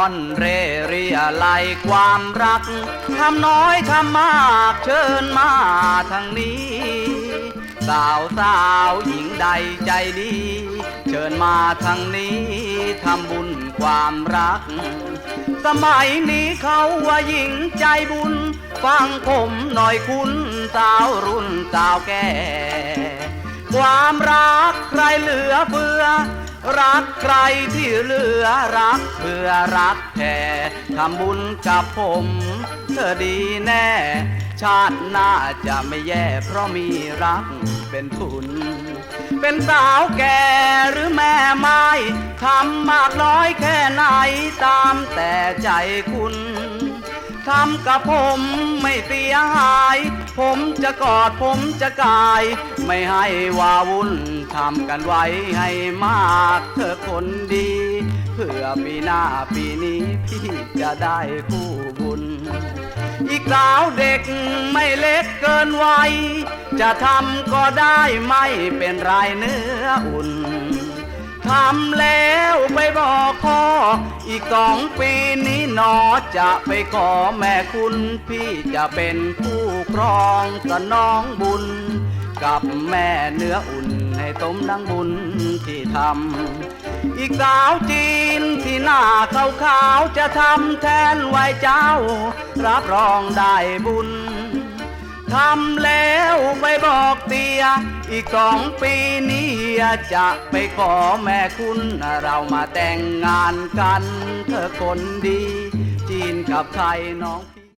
อนเรเรียไลความรักทำน้อยทำมากเชิญมาทางนี้ สาวสาวหญิงใดใจดี เชิญมาทางนี้ทำบุญความรัก สมัยนี้เขาว่าหญิงใจบุญ ฟังผมหน่อยคุณสาวรุ่นสาวแก่ ความรักใครเหลือเฟือ รักใครที่เหลือรักเพื่อรักแท้ทำบุญกับผม เธอดีแน่ ชาติหน้าจะไม่แย่เพราะมีรักเป็นทุน เป็นสาวแก่หรือแม่ไม้ทำมากน้อยแค่ไหนตามแต่ใจคุณ ทำกับผมไม่เสียหาย ผมจะกอดผมจะกาย ไม่ให้วาวุ่นทำกันไว้ให้มากเธอคนดี เพื่อปีหน้าปีนี้พี่จะได้คู่บุญ อีกสาวเด็กไม่เล็กเกินวัยจะทำก็ได้ไม่เป็นไรเนื้ออุ่น ทำแล้วไปบอกพ่อ อีกสองปีนี้หนอจะไปขอแม่คุณพี่จะเป็นผู้ครองสนองบุญ กับแม่เนื้ออุ่นให้ต้มดังบุญที่ทำ อีกสาวจีนที่หน้าขาวขาวๆจะทำแทนไว้เจ้า รับรองได้บุญทำแล้วไปบอกต อีกสองปีนี้จะไปขอแม่คุณเรามาแต่งงานกัน เธอคนดี จีนกับไทยน้อง